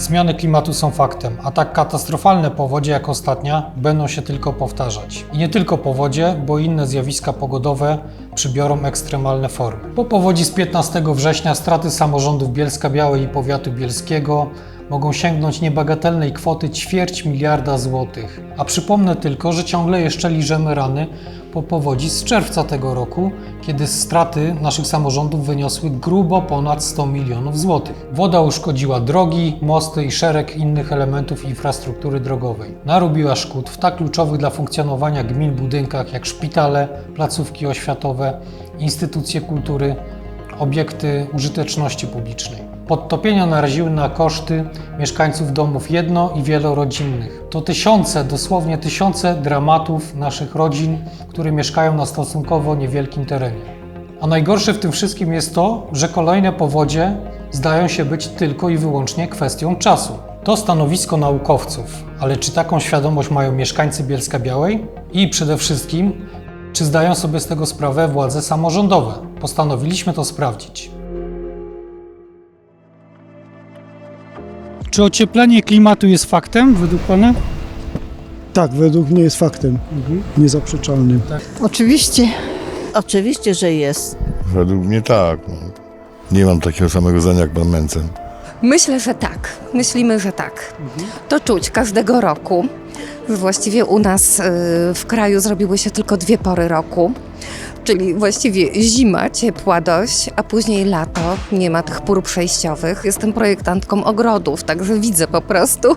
Zmiany klimatu są faktem, a tak katastrofalne powodzie jak ostatnia będą się tylko powtarzać. I nie tylko powodzie, bo inne zjawiska pogodowe przybiorą ekstremalne formy. Po powodzi z 15 września straty samorządów Bielska Białej i powiatu bielskiego mogą sięgnąć niebagatelnej kwoty ćwierć miliarda złotych. A przypomnę tylko, że ciągle jeszcze liżemy rany po powodzi z czerwca tego roku, kiedy straty naszych samorządów wyniosły grubo ponad 100 milionów złotych. Woda uszkodziła drogi, mosty i szereg innych elementów infrastruktury drogowej. Narobiła szkód w tak kluczowych dla funkcjonowania gmin budynkach jak szpitale, placówki oświatowe, instytucje kultury, obiekty użyteczności publicznej. Podtopienia naraziły na koszty mieszkańców domów jedno i wielorodzinnych. To tysiące, dosłownie tysiące dramatów naszych rodzin, które mieszkają na stosunkowo niewielkim terenie. A najgorsze w tym wszystkim jest to, że kolejne powodzie zdają się być tylko i wyłącznie kwestią czasu. To stanowisko naukowców, ale czy taką świadomość mają mieszkańcy Bielska Białej? I przede wszystkim, czy zdają sobie z tego sprawę władze samorządowe? Postanowiliśmy to sprawdzić. Czy ocieplenie klimatu jest faktem według Pana? Tak, według mnie jest faktem niezaprzeczalnym. Oczywiście. Oczywiście, że jest. Według mnie tak. No. Nie mam takiego samego zdania jak pan Mencen. Myślę, że tak. Myślimy, że tak. To czuć każdego roku. Właściwie u nas y, w kraju zrobiły się tylko dwie pory roku. Czyli właściwie zima, ciepła dość, a później lato. Nie ma tych pór przejściowych. Jestem projektantką ogrodów, także widzę po prostu.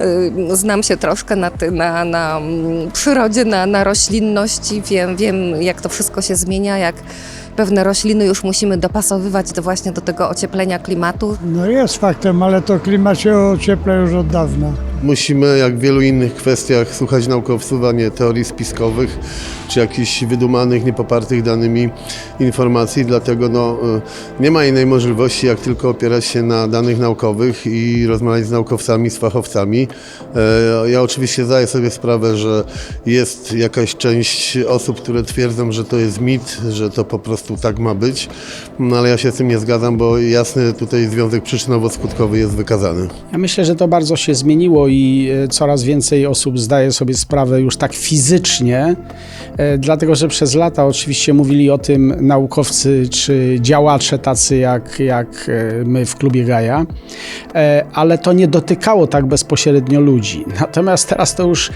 Y, Znam się troszkę na, na, na mm, przyrodzie, na, na roślinności. Wiem, wiem, jak to wszystko się zmienia, jak pewne rośliny już musimy dopasowywać do właśnie do tego ocieplenia klimatu. No jest faktem, ale to klimat się ociepla już od dawna. Musimy, jak w wielu innych kwestiach, słuchać naukowców, a nie teorii spiskowych czy jakichś wydumanych, niepopartych danymi informacji. Dlatego no, y, nie ma innej możliwości, jak tylko opierać się na danych naukowych i rozmawiać z naukowcami, z fachowcami. E, Ja oczywiście zdaję sobie sprawę, że jest jakaś część osób, które twierdzą, że to jest mit, że to po prostu tak ma być, no, ale ja się z tym nie zgadzam, bo jasny tutaj związek przyczynowo-skutkowy jest wykazany. Ja myślę, że to bardzo się zmieniło i e, coraz więcej osób zdaje sobie sprawę już tak fizycznie, e, dlatego że przez lata oczywiście mówili o tym naukowcy czy działacze tacy jak, jak e, my w klubie Gaja, ale to nie dotykało tak bezpośrednio ludzi. Natomiast teraz to już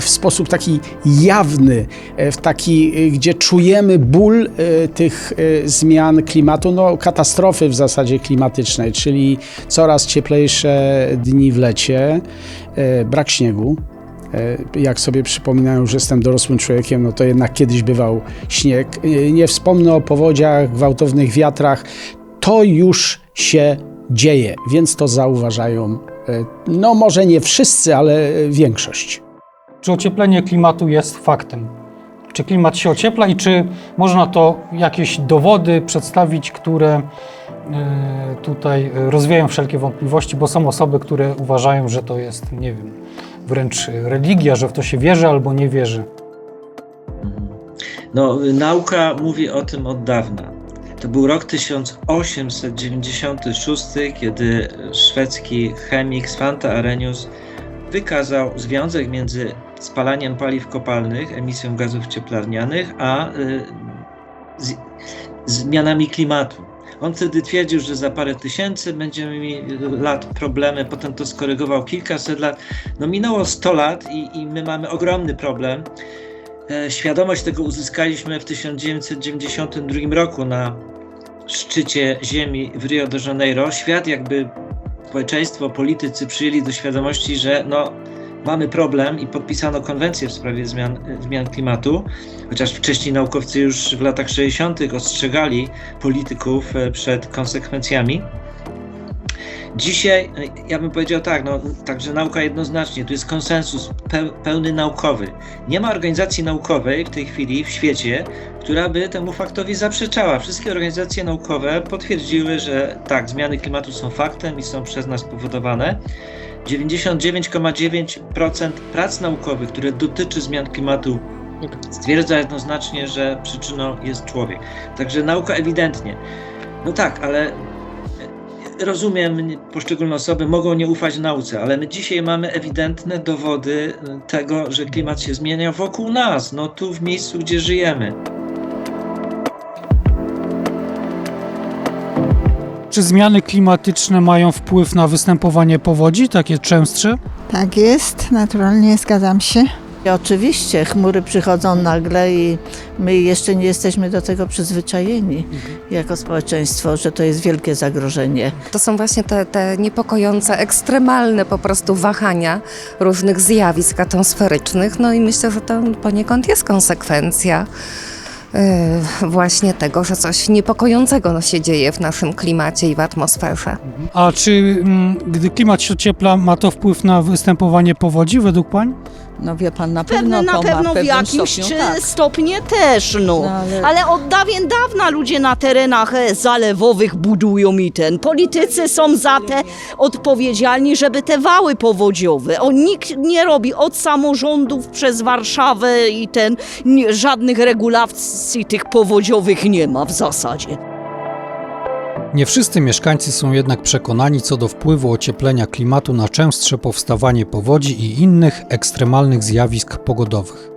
w sposób taki jawny, w taki, gdzie czujemy ból tych zmian klimatu, no katastrofy w zasadzie klimatycznej, czyli coraz cieplejsze dni w lecie, brak śniegu. E, Jak sobie przypominają, że jestem dorosłym człowiekiem, no to jednak kiedyś bywał śnieg. E, Nie wspomnę o powodziach, gwałtownych wiatrach. To już się dzieje, więc to zauważają, e, no może nie wszyscy, ale e, większość. Czy ocieplenie klimatu jest faktem? Czy klimat się ociepla i czy można to jakieś dowody przedstawić, które e, tutaj e, rozwieją wszelkie wątpliwości, bo są osoby, które uważają, że to jest, nie wiem, wręcz religia, że w to się wierzy albo nie wierzy. No, nauka mówi o tym od dawna. To był rok 1896, kiedy szwedzki chemik Svante Arrhenius wykazał związek między spalaniem paliw kopalnych, emisją gazów cieplarnianych, a y, z, zmianami klimatu. On wtedy twierdził, że za parę tysięcy będziemy mieli lat problemy, potem to skorygował kilkaset lat. No minęło 100 lat i, i my mamy ogromny problem. E, Świadomość tego uzyskaliśmy w 1992 roku na szczycie Ziemi w Rio de Janeiro. Świat, jakby społeczeństwo, politycy przyjęli do świadomości, że no, mamy problem i podpisano konwencję w sprawie zmian, zmian klimatu, chociaż wcześniej naukowcy już w latach 60. ostrzegali polityków e, przed konsekwencjami. Dzisiaj e, ja bym powiedział tak, no, także nauka jednoznacznie, tu jest konsensus peł, pełny naukowy. Nie ma organizacji naukowej w tej chwili w świecie, która by temu faktowi zaprzeczała. Wszystkie organizacje naukowe potwierdziły, że tak, zmiany klimatu są faktem i są przez nas spowodowane. 99,9% prac naukowych, które dotyczy zmian klimatu, stwierdza jednoznacznie, że przyczyną jest człowiek. Także nauka ewidentnie. No tak, ale rozumiem, poszczególne osoby mogą nie ufać nauce, ale my dzisiaj mamy ewidentne dowody tego, że klimat się zmienia wokół nas, no tu w miejscu, gdzie żyjemy. Czy zmiany klimatyczne mają wpływ na występowanie powodzi, takie częstsze? Tak jest, naturalnie zgadzam się. I oczywiście chmury przychodzą nagle i my jeszcze nie jesteśmy do tego przyzwyczajeni jako społeczeństwo, że to jest wielkie zagrożenie. To są właśnie te, te niepokojące, ekstremalne po prostu wahania różnych zjawisk atmosferycznych. No i myślę, że to poniekąd jest konsekwencja właśnie tego, że coś niepokojącego no, się dzieje w naszym klimacie i w atmosferze. A czy mm, gdy klimat się ociepla, ma to wpływ na występowanie powodzi według pań? No wie pan, na pewno Pewne na to ma pewno w pewnym jakimś stopniu, czy tak. stopnie też, no. No, ale- ale... od dawien dawna ludzie na terenach e, zalewowych budują i ten. Politycy są za te odpowiedzialni, żeby te wały powodziowe. O, nikt nie robi od samorządów przez Warszawę i ten, nie, żadnych regulacji tych powodziowych nie ma w zasadzie. Nie wszyscy mieszkańcy są jednak przekonani co do wpływu ocieplenia klimatu na częstsze powstawanie powodzi i innych ekstremalnych zjawisk pogodowych.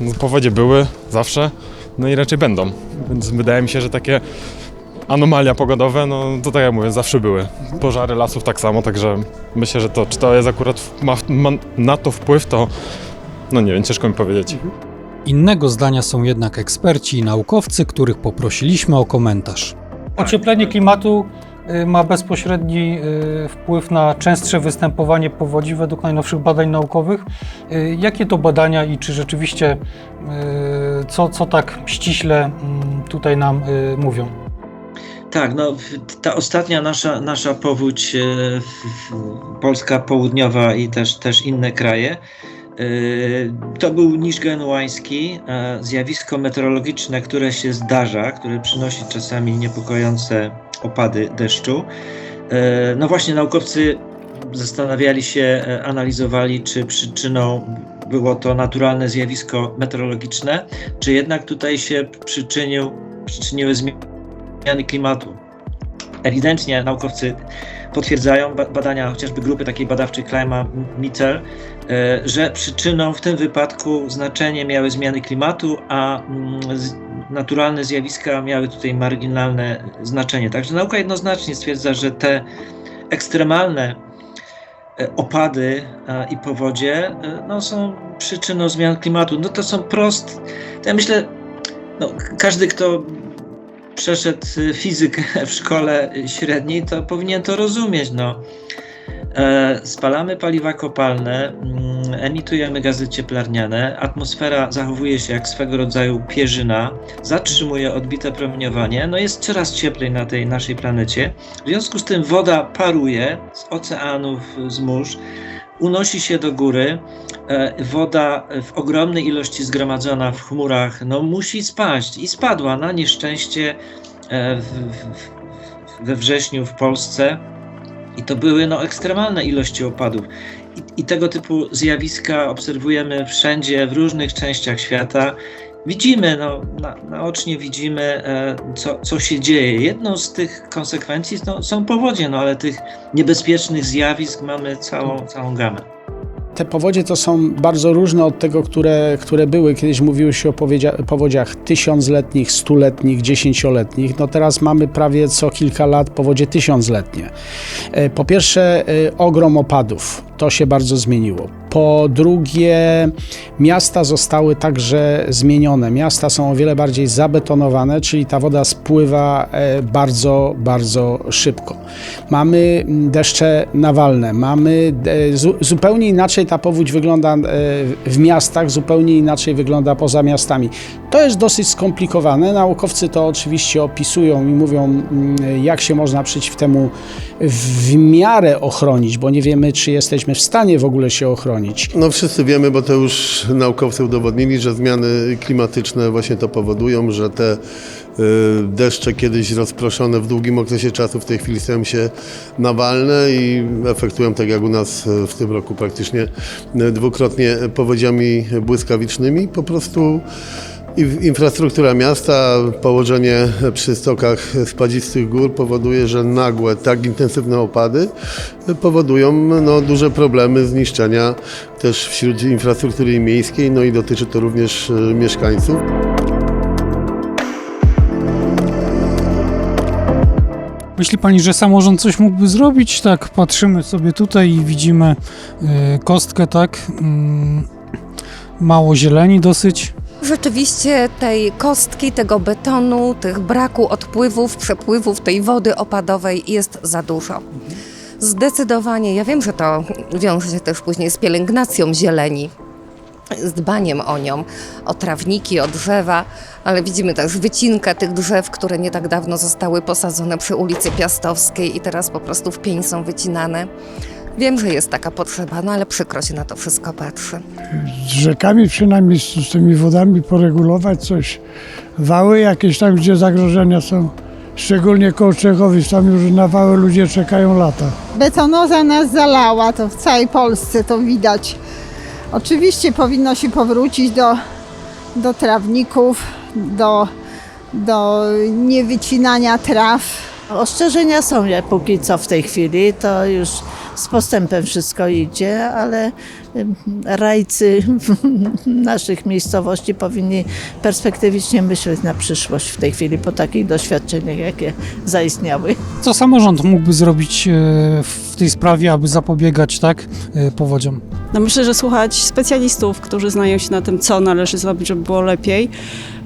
No, powodzie były zawsze, no i raczej będą. Więc wydaje mi się, że takie anomalia pogodowe, no to tak jak mówię, zawsze były. Pożary lasów tak samo, także myślę, że to, czy to jest akurat, ma, ma na to wpływ, to no nie wiem, ciężko mi powiedzieć. Innego zdania są jednak eksperci i naukowcy, których poprosiliśmy o komentarz. Ocieplenie klimatu y, ma bezpośredni y, wpływ na częstsze występowanie powodzi według najnowszych badań naukowych. Y, Jakie to badania i czy rzeczywiście co, co tak ściśle mm, tutaj nam mówią? Tak, no ta ostatnia nasza, nasza powódź, Polska Południowa i też, też inne kraje, to był niż genuański, zjawisko meteorologiczne, które się zdarza, które przynosi czasami niepokojące opady deszczu. E, No właśnie naukowcy zastanawiali się, e, analizowali, czy przyczyną było to naturalne zjawisko meteorologiczne, czy jednak tutaj się przyczynił, przyczyniły zmiany klimatu. Ewidentnie naukowcy potwierdzają ba- badania chociażby grupy takiej badawczej Climate Meter, e, że przyczyną w tym wypadku znaczenie miały zmiany klimatu, a mm, naturalne zjawiska miały tutaj marginalne znaczenie. Także nauka jednoznacznie stwierdza, że te ekstremalne e, opady i powodzie e, no, są przyczyną zmian klimatu. No to są prost. To ja myślę, no, każdy, kto przeszedł y, fizykę w szkole średniej, to powinien to rozumieć. No. E, Spalamy paliwa kopalne, mm, emitujemy gazy cieplarniane, atmosfera zachowuje się jak swego rodzaju pierzyna, zatrzymuje odbite promieniowanie, no jest coraz cieplej na tej naszej planecie. W związku z tym woda paruje z oceanów, z mórz, unosi się do góry. E, Woda w ogromnej ilości zgromadzona w chmurach no, musi spaść i spadła na nieszczęście e, w, w, we wrześniu w Polsce. I to były no, ekstremalne ilości opadów. I, I tego typu zjawiska obserwujemy wszędzie, w różnych częściach świata. Widzimy, no, na, naocznie widzimy, e, co, co się dzieje. Jedną z tych konsekwencji no, są powodzie, no, ale tych niebezpiecznych zjawisk mamy całą, całą gamę. Te powodzie to są bardzo różne od tego, które, które były. Kiedyś mówiło się o powodziach tysiącletnich, stuletnich, dziesięcioletnich. No teraz mamy prawie co kilka lat powodzie tysiącletnie. E, Po pierwsze, e, ogrom opadów. To się bardzo zmieniło. Po drugie, miasta zostały także zmienione. Miasta są o wiele bardziej zabetonowane, czyli ta woda spływa e, bardzo, bardzo szybko. Mamy mm, deszcze nawalne, mamy e, zu, zupełnie inaczej ta powódź wygląda e, w miastach, zupełnie inaczej wygląda poza miastami. To jest dosyć skomplikowane. Naukowcy to oczywiście opisują i mówią, mm, jak się można przeciw temu w miarę ochronić, bo nie wiemy, czy jesteśmy w stanie w ogóle się ochronić. No wszyscy wiemy, bo to już naukowcy udowodnili, że zmiany klimatyczne właśnie to powodują, że te y, deszcze kiedyś rozproszone w długim okresie czasu w tej chwili stają się nawalne i efektują tak jak u nas y, w tym roku praktycznie y, dwukrotnie powodziami błyskawicznymi. Po prostu infrastruktura miasta, położenie przy stokach spadzistych gór powoduje, że nagłe, tak intensywne opady powodują no, duże problemy zniszczenia też wśród infrastruktury miejskiej, no i dotyczy to również e, mieszkańców. Myśli pani, że samorząd coś mógłby zrobić? Tak, patrzymy sobie tutaj i widzimy y, kostkę, tak? Mm, mało zieleni dosyć. Rzeczywiście tej kostki, tego betonu, tych braku odpływów, przepływów tej wody opadowej jest za dużo. Zdecydowanie, ja wiem, że to wiąże się też później z pielęgnacją zieleni, z dbaniem o nią, o trawniki, o drzewa, ale widzimy też wycinkę tych drzew, które nie tak dawno zostały posadzone przy ulicy Piastowskiej i teraz po prostu w pień są wycinane. Wiem, że jest taka potrzeba, no ale przykro się na to wszystko patrzy. Z rzekami przynajmniej, z, z tymi wodami poregulować coś. Wały jakieś tam, gdzie zagrożenia są. Szczególnie koło Czechowic, tam już na wały ludzie czekają lata. Betonoza nas zalała, to w całej Polsce to widać. Oczywiście powinno się powrócić do, do trawników, do, do niewycinania traw. Ostrzeżenia są jak póki co w tej chwili, to już z postępem wszystko idzie, ale rajcy naszych miejscowości powinni perspektywicznie myśleć na przyszłość w tej chwili po takich doświadczeniach, jakie zaistniały. Co samorząd mógłby zrobić y, w tej sprawie, aby zapobiegać, tak, y, powodziom? No myślę, że słuchać specjalistów, którzy znają się na tym, co należy zrobić, żeby było lepiej.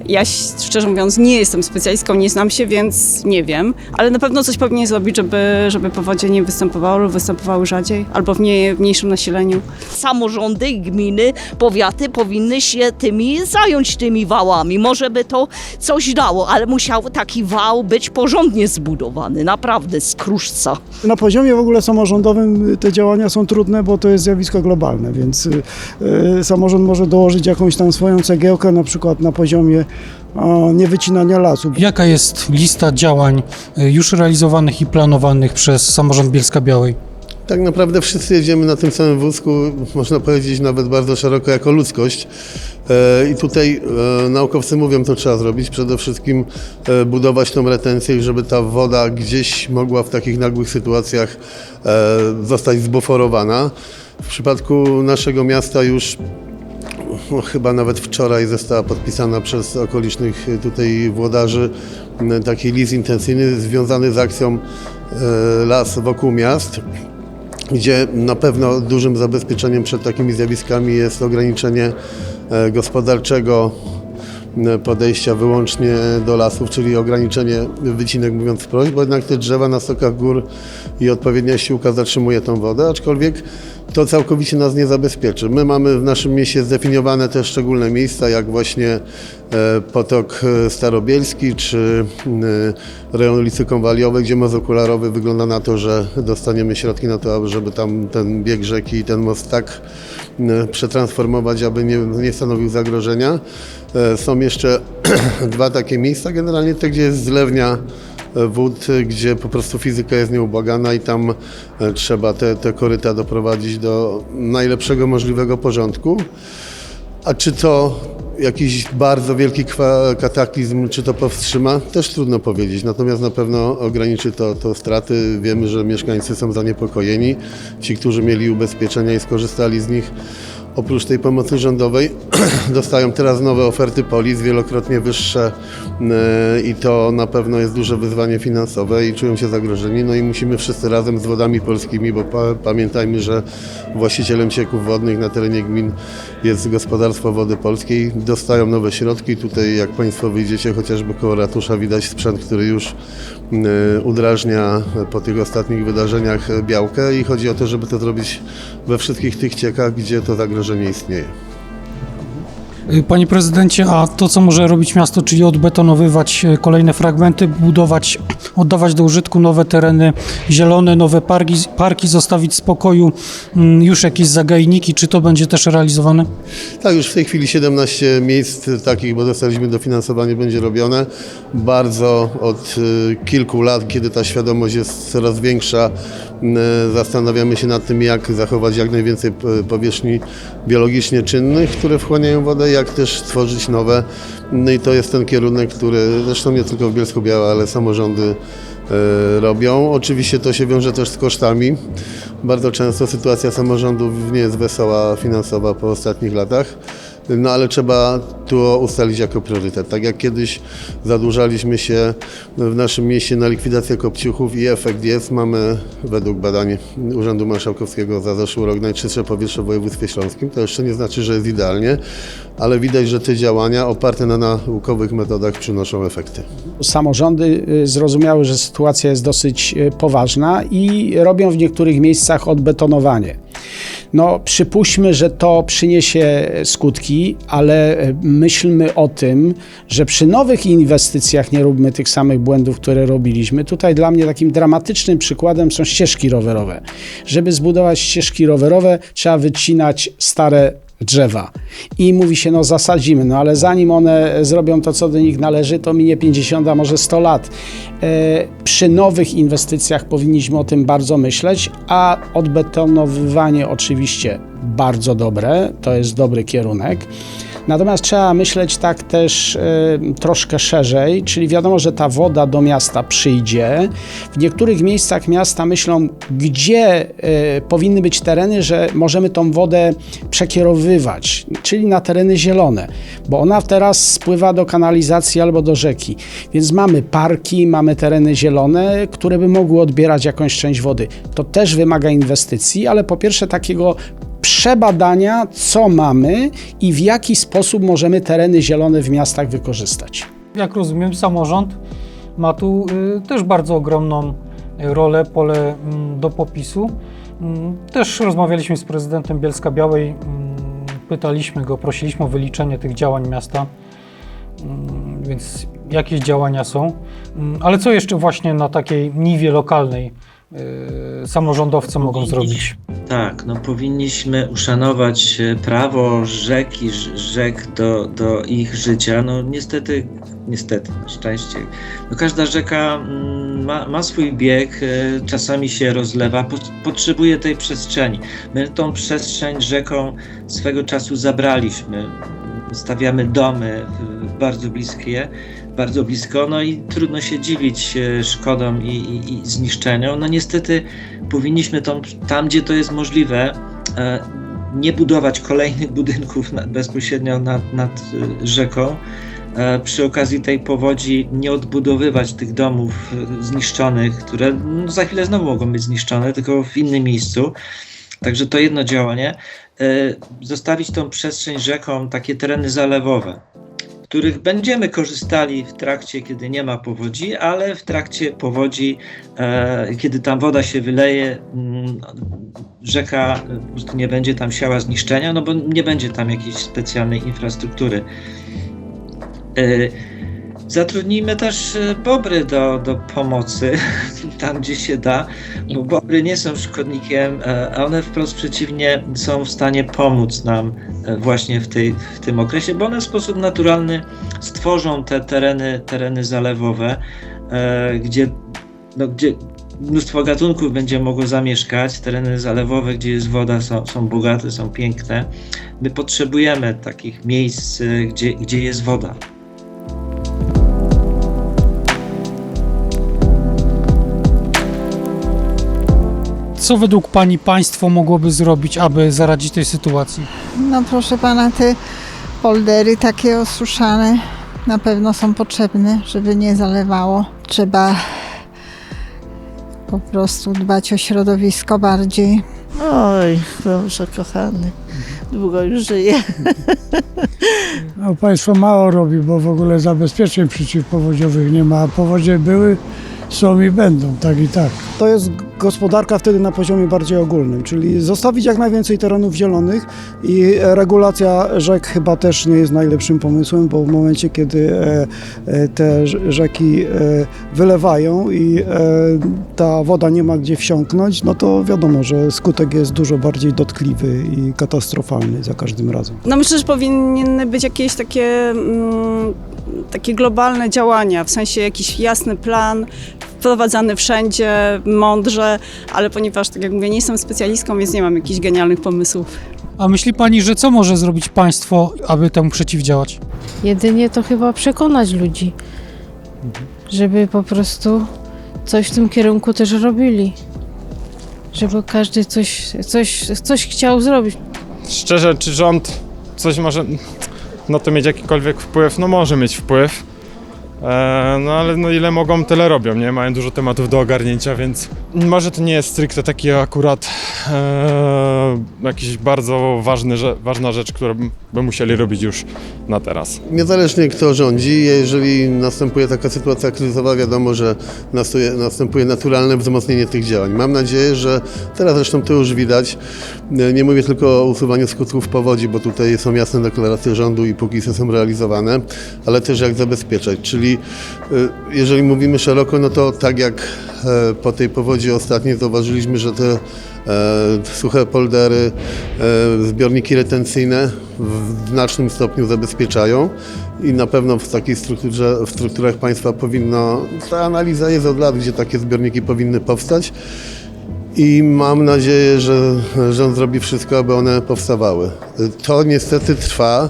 Ja szczerze mówiąc nie jestem specjalistką, nie znam się, więc nie wiem, ale na pewno coś powinien zrobić, żeby, żeby powodzie nie występowały lub występowały rzadziej albo w nie, mniejszym nasileniu. Samorządy, gminy, powiaty powinny się tymi zająć tymi wałami. Może by to coś dało, ale musiał taki wał być porządnie zbudowany, naprawdę z kruszca. Na poziomie w ogóle samorządowym te działania są trudne, bo to jest zjawisko globalne, więc y, y, samorząd może dołożyć jakąś tam swoją cegiełkę, na przykład na poziomie niewycinania lasów. Jaka jest lista działań y, już realizowanych i planowanych przez samorząd Bielska Białej? Tak naprawdę wszyscy jedziemy na tym samym wózku, można powiedzieć nawet bardzo szeroko jako ludzkość. E, I tutaj e, naukowcy mówią, co trzeba zrobić. Przede wszystkim e, budować tą retencję, żeby ta woda gdzieś mogła w takich nagłych sytuacjach zostać zbuforowana. W przypadku naszego miasta już no, chyba nawet wczoraj została podpisana przez okolicznych tutaj włodarzy m, taki list intencyjny związany z akcją e, Las wokół miast gdzie na pewno dużym zabezpieczeniem przed takimi zjawiskami jest ograniczenie gospodarczego podejścia wyłącznie do lasów, czyli ograniczenie wycinek, mówiąc wprost, bo jednak te drzewa na stokach gór i odpowiednia siłka zatrzymuje tą wodę, aczkolwiek to całkowicie nas nie zabezpieczy. My mamy w naszym mieście zdefiniowane te szczególne miejsca, jak właśnie e, potok e, starobielski czy e, rejon ulicy Konwaliowej, gdzie most okularowy wygląda na to, że dostaniemy środki na to, żeby tam ten bieg rzeki i ten most tak przetransformować, aby nie, nie stanowił zagrożenia. Są jeszcze dwa takie miejsca, generalnie te, gdzie jest zlewnia wód, e, gdzie po prostu fizyka jest nieubłagana i tam e, trzeba te, te koryta doprowadzić do najlepszego możliwego porządku. A czy to jakiś bardzo wielki kataklizm, czy to powstrzyma? Też trudno powiedzieć. Natomiast na pewno ograniczy to, to straty. Wiemy, że mieszkańcy są zaniepokojeni. Ci, którzy mieli ubezpieczenia i skorzystali z nich, oprócz tej pomocy rządowej, dostają teraz nowe oferty polis, wielokrotnie wyższe e, i to na pewno jest duże wyzwanie finansowe i czują się zagrożeni. No i musimy wszyscy razem z wodami polskimi, bo pa, pamiętajmy, że właścicielem cieków wodnych na terenie gmin jest gospodarstwo wody polskiej. Dostają nowe środki. Tutaj jak Państwo wyjdziecie chociażby koło ratusza widać sprzęt, który już e, udrażnia po tych ostatnich wydarzeniach białkę i chodzi o to, żeby to zrobić we wszystkich tych ciekach, gdzie to zagrożenie istnieje. Y, Panie prezydencie, a to co może robić miasto, czyli odbetonowywać y, kolejne fragmenty, budować, oddawać do użytku nowe tereny zielone, nowe parki, parki zostawić w spokoju mm, już jakieś zagajniki, czy to będzie też realizowane? Tak, już w tej chwili 17 miejsc takich, bo dostaliśmy dofinansowanie, będzie robione. Bardzo od y, kilku lat, kiedy ta świadomość jest coraz większa, y, zastanawiamy się nad tym, jak zachować jak najwięcej powierzchni biologicznie czynnych, które wchłaniają wodę, jak też tworzyć nowe. No i to jest ten kierunek, który zresztą nie tylko w Bielsku-Biała, ale samorządy e, robią. Oczywiście to się wiąże też z kosztami. Bardzo często sytuacja samorządów nie jest wesoła finansowa po ostatnich latach. No ale trzeba to ustalić jako priorytet. Tak jak kiedyś zadłużaliśmy się w naszym mieście na likwidację kopciuchów i efekt jest, mamy według badań Urzędu Marszałkowskiego za zeszły rok najczystsze powietrze w województwie śląskim. To jeszcze nie znaczy, że jest idealnie, ale widać, że te działania oparte na naukowych metodach przynoszą efekty. Samorządy y, zrozumiały, że sytuacja jest dosyć y, poważna i robią w niektórych miejscach odbetonowanie. No, przypuśćmy, że to przyniesie skutki, ale y, myślmy o tym, że przy nowych inwestycjach nie róbmy tych samych błędów, które robiliśmy. Tutaj dla mnie takim dramatycznym przykładem są ścieżki rowerowe. Żeby zbudować ścieżki rowerowe, trzeba wycinać stare drzewa. I mówi się, no zasadzimy, no ale zanim one zrobią to, co do nich należy, to minie 50, a może 100 lat. E, przy nowych inwestycjach powinniśmy o tym bardzo myśleć, a odbetonowywanie oczywiście bardzo dobre, to jest dobry kierunek. Natomiast trzeba myśleć tak też e, troszkę szerzej, czyli wiadomo, że ta woda do miasta przyjdzie. W niektórych miejscach miasta myślą, gdzie e, powinny być tereny, że możemy tą wodę przekierowywać, czyli na tereny zielone, bo ona teraz spływa do kanalizacji albo do rzeki. Więc mamy parki, mamy tereny zielone, które by mogły odbierać jakąś część wody. To też wymaga inwestycji, ale po pierwsze takiego przebadania, co mamy i w jaki sposób możemy tereny zielone w miastach wykorzystać. Jak rozumiem, samorząd ma tu y, też bardzo ogromną y, rolę, pole mm, do popisu. Mm, Też rozmawialiśmy z prezydentem Bielska Białej, mm, pytaliśmy go, prosiliśmy o wyliczenie tych działań miasta, więc jakieś działania są. Ale co jeszcze właśnie na takiej niwie lokalnej samorządowcy mogą zrobić? Tak, no powinniśmy uszanować e, prawo rzek i ż- rzek do, do ich życia. No niestety, niestety, na szczęście. No każda rzeka mm, ma, ma swój bieg, e, czasami się rozlewa, po, potrzebuje tej przestrzeni. My tą przestrzeń rzeką swego czasu zabraliśmy. Stawiamy domy bardzo bliskie, bardzo blisko, no i trudno się dziwić e, szkodom i, i, i zniszczeniom. No niestety powinniśmy tą, tam, gdzie to jest możliwe, e, nie budować kolejnych budynków bezpośrednio nad, nad e, rzeką. Przy okazji tej powodzi nie odbudowywać tych domów zniszczonych, które no, za chwilę znowu mogą być zniszczone, tylko w innym miejscu. Także to jedno działanie. Zostawić tą przestrzeń rzeką, takie tereny zalewowe, których będziemy korzystali w trakcie, kiedy nie ma powodzi, ale w trakcie powodzi, e, kiedy tam woda się wyleje, mm, rzeka e, nie będzie tam siała zniszczenia, no bo nie będzie tam jakiejś specjalnej infrastruktury. E, Zatrudnijmy też e, bobry do, do pomocy tam, gdzie się da, bo bobry nie są szkodnikiem, e, a one wprost przeciwnie są w stanie pomóc nam e, właśnie w, tej, w tym okresie, bo one w sposób naturalny stworzą te tereny, tereny zalewowe, e, gdzie, no, gdzie mnóstwo gatunków będzie mogło zamieszkać. Tereny zalewowe, gdzie jest woda, są, są bogate, są piękne. My potrzebujemy takich miejsc, gdzie, gdzie jest woda. Co według Pani państwo mogłoby zrobić, aby zaradzić tej sytuacji? No proszę pana, te poldery takie osuszane na pewno są potrzebne, żeby nie zalewało. Trzeba po prostu dbać o środowisko bardziej. Oj, Boże kochany, długo już żyje. No, państwo mało robi, bo w ogóle zabezpieczeń przeciwpowodziowych nie ma, a powodzie były, są i będą, tak i tak. To jest gospodarka wtedy na poziomie bardziej ogólnym, czyli zostawić jak najwięcej terenów zielonych i regulacja rzek chyba też nie jest najlepszym pomysłem, bo w momencie, kiedy e, e, te rz- rzeki e, wylewają i ta woda nie ma gdzie wsiąknąć, no to wiadomo, że skutek jest dużo bardziej dotkliwy i katastrofalny za każdym razem. No myślę, że powinny być jakieś takie, mm, takie globalne działania, w sensie jakiś jasny plan, wprowadzany wszędzie, mądrze, ale ponieważ, tak jak mówię, nie jestem specjalistką, więc nie mam jakichś genialnych pomysłów. A myśli pani, że co może zrobić państwo, aby temu przeciwdziałać? Jedynie to chyba przekonać ludzi, żeby po prostu coś w tym kierunku też robili. Żeby każdy coś, coś, coś chciał zrobić. Szczerze, czy rząd coś może na to mieć jakikolwiek wpływ? No może mieć wpływ. E, no ale no ile mogą, tyle robią, nie? Mają dużo tematów do ogarnięcia, więc może to nie jest stricte taki akurat e, jakiś bardzo ważny, że, ważna rzecz, którą by- musieli robić już na teraz. Niezależnie kto rządzi, jeżeli następuje taka sytuacja kryzysowa, wiadomo, że następuje, następuje naturalne wzmocnienie tych działań. Mam nadzieję, że teraz zresztą to już widać. E, Nie mówię tylko o usuwaniu skutków powodzi, bo tutaj są jasne deklaracje rządu i póki co są realizowane, ale też jak zabezpieczać. Czyli e, jeżeli mówimy szeroko, no to tak jak e, po tej powodzi ostatniej zauważyliśmy, że te e, suche poldery, e, zbiorniki retencyjne w znacznym stopniu zabezpieczają i na pewno w takiej strukturze, w strukturach państwa powinno, ta analiza jest od lat, gdzie takie zbiorniki powinny powstać i mam nadzieję, że rząd zrobi wszystko, aby one powstawały. To niestety trwa,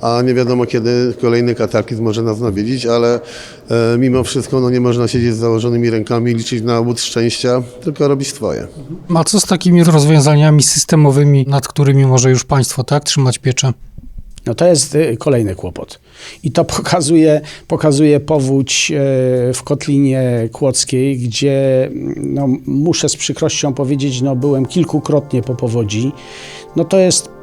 a nie wiadomo kiedy kolejny kataklizm może nas nawiedzić, ale e, mimo wszystko no, nie można siedzieć z założonymi rękami i liczyć na łód szczęścia, tylko robić swoje. A co z takimi rozwiązaniami systemowymi, nad którymi może już państwo tak trzymać pieczę? No to jest y, kolejny kłopot. I to pokazuje, pokazuje powódź e, w Kotlinie Kłodzkiej, gdzie no, muszę z przykrością powiedzieć, no, byłem kilkukrotnie po powodzi. No to jest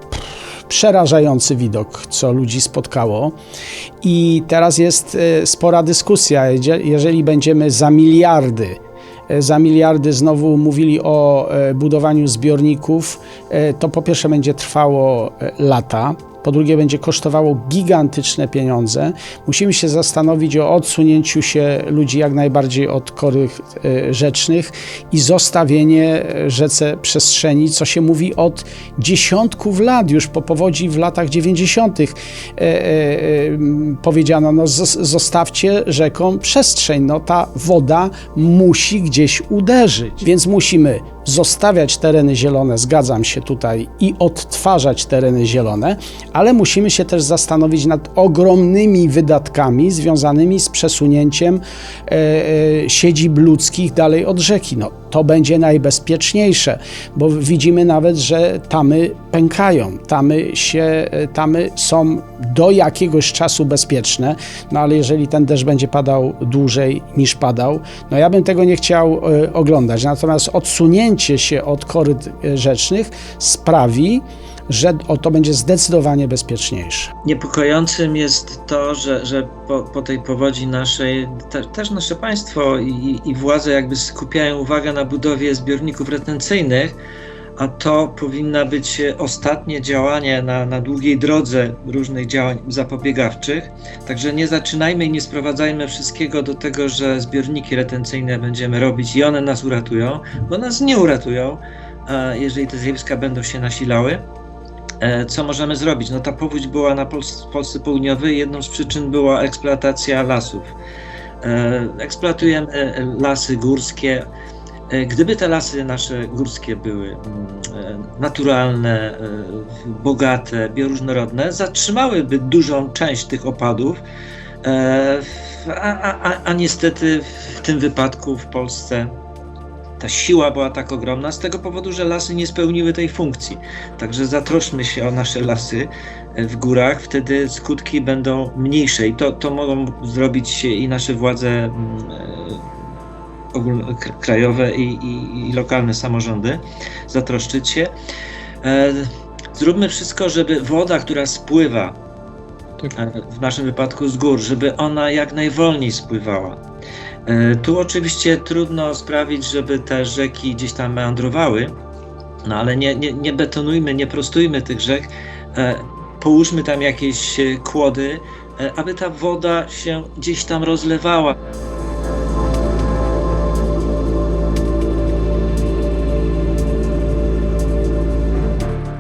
przerażający widok, co ludzi spotkało. I teraz jest e, spora dyskusja, jeżeli będziemy za miliardy e, za miliardy znowu mówili o e, budowaniu zbiorników, to po pierwsze będzie trwało lata, po drugie będzie kosztowało gigantyczne pieniądze. Musimy się zastanowić o odsunięciu się ludzi jak najbardziej od korych e, rzecznych i zostawienie e, rzece przestrzeni, co się mówi od dziesiątków lat, już po powodzi w latach 90. E, powiedziano, no zos- zostawcie rzekom przestrzeń, no ta woda musi gdzieś uderzyć, więc musimy zostawiać tereny zielone, zgadzam się tutaj, i odtwarzać tereny zielone, ale musimy się też zastanowić nad ogromnymi wydatkami związanymi z przesunięciem e, e, siedzib ludzkich dalej od rzeki. No, to będzie najbezpieczniejsze, bo widzimy nawet, że tamy pękają, tamy, się, e, tamy są do jakiegoś czasu bezpieczne, no ale jeżeli ten deszcz będzie padał dłużej niż padał, no ja bym tego nie chciał e, oglądać. Natomiast odsunięcie się od koryt e, rzecznych sprawi, że to będzie zdecydowanie bezpieczniejsze. Niepokojącym jest to, że, że po, po tej powodzi naszej te, też nasze państwo i, i władze jakby skupiają uwagę na budowie zbiorników retencyjnych, a to powinna być ostatnie działanie na, na długiej drodze różnych działań zapobiegawczych. Także nie zaczynajmy i nie sprowadzajmy wszystkiego do tego, że zbiorniki retencyjne będziemy robić i one nas uratują, bo nas nie uratują, jeżeli te zjawiska będą się nasilały. E, Co możemy zrobić? No ta powódź była na Pols- Polsce Południowej. Jedną z przyczyn była eksploatacja lasów. E, Eksploatujemy lasy górskie. E, Gdyby te lasy nasze górskie były mm, naturalne, bogate, bioróżnorodne, zatrzymałyby dużą część tych opadów, a, a, a niestety w tym wypadku w Polsce ta siła była tak ogromna z tego powodu, że lasy nie spełniły tej funkcji. Także zatroszmy się o nasze lasy e, w górach, wtedy skutki będą mniejsze i to, to mogą zrobić i nasze władze mm, e, krajowe i, i, i lokalne samorządy, zatroszczyć się. E, Zróbmy wszystko, żeby woda, która spływa, e, w naszym wypadku z gór, żeby ona jak najwolniej spływała. E, Tu oczywiście trudno sprawić, żeby te rzeki gdzieś tam meandrowały, no ale nie, nie, nie betonujmy, nie prostujmy tych rzek, e, połóżmy tam jakieś e, kłody, aby ta woda się gdzieś tam rozlewała.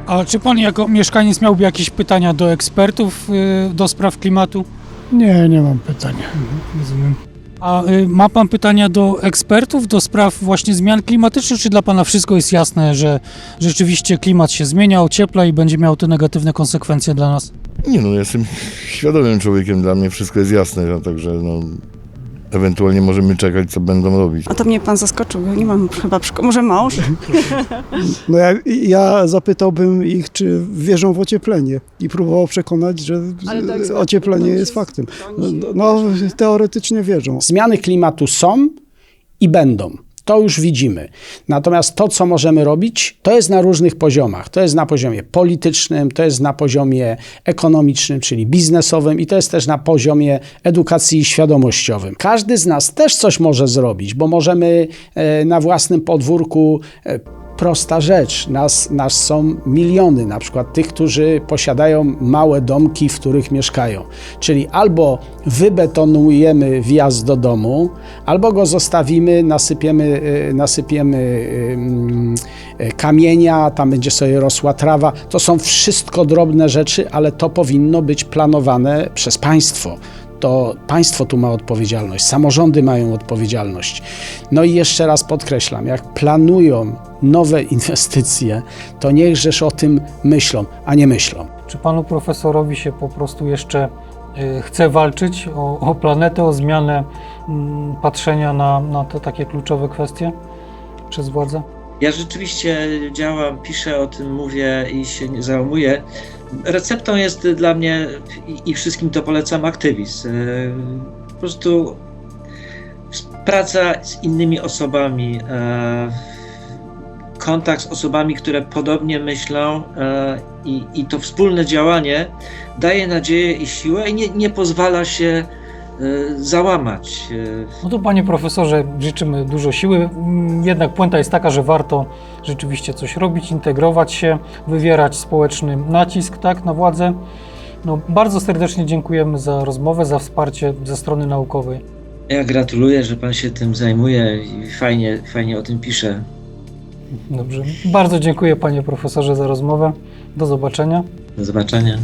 A czy pan jako mieszkaniec miałby jakieś pytania do ekspertów do spraw klimatu? Nie, nie mam pytania. Rozumiem. A y, ma pan pytania do ekspertów do spraw właśnie zmian klimatycznych, czy dla pana wszystko jest jasne, że rzeczywiście klimat się zmienia, ociepla i będzie miał te negatywne konsekwencje dla nas? Nie no, jestem świadomym człowiekiem, dla mnie wszystko jest jasne, także no, ewentualnie możemy czekać, co będą robić. A to mnie pan zaskoczył, bo nie mam chyba przyko- Może mąż? No ja, ja zapytałbym ich, czy wierzą w ocieplenie i próbował przekonać, że Ale ocieplenie jest się- faktem. No, no teoretycznie wierzą. Zmiany klimatu są i będą. To już widzimy. Natomiast to, co możemy robić, to jest na różnych poziomach. To jest na poziomie politycznym, to jest na poziomie ekonomicznym, czyli biznesowym, i to jest też na poziomie edukacji świadomościowym. Każdy z nas też coś może zrobić, bo możemy e, na własnym podwórku. Prosta rzecz, nas, nas są miliony, na przykład tych, którzy posiadają małe domki, w których mieszkają. Czyli albo wybetonujemy wjazd do domu, albo go zostawimy, nasypiemy, y, nasypiemy y, y, kamienia, tam będzie sobie rosła trawa. To są wszystko drobne rzeczy, ale to powinno być planowane przez państwo. To państwo tu ma odpowiedzialność, samorządy mają odpowiedzialność. No i jeszcze raz podkreślam, jak planują nowe inwestycje, to niechżeż o tym myślą, a nie myślą. Czy panu profesorowi się po prostu jeszcze y, chce walczyć o, o planetę, o zmianę mm, patrzenia na, na te takie kluczowe kwestie przez władze? Ja rzeczywiście działam, piszę o tym, mówię i się nie załamuję. Receptą jest dla mnie i, wszystkim to polecam aktywizm. E, Po prostu praca z innymi osobami, e, kontakt z osobami, które podobnie myślą e, i, to wspólne działanie daje nadzieję i siłę i nie, nie pozwala się załamać. E, No to panie profesorze, życzymy dużo siły. Mm, Jednak puenta jest taka, że warto rzeczywiście coś robić, integrować się, wywierać społeczny nacisk tak, na władzę. No, bardzo serdecznie dziękujemy za rozmowę, za wsparcie ze strony naukowej. Ja gratuluję, że pan się tym zajmuje i fajnie, fajnie o tym pisze. Dobrze. Bardzo dziękuję panie profesorze za rozmowę. Do zobaczenia. Do zobaczenia.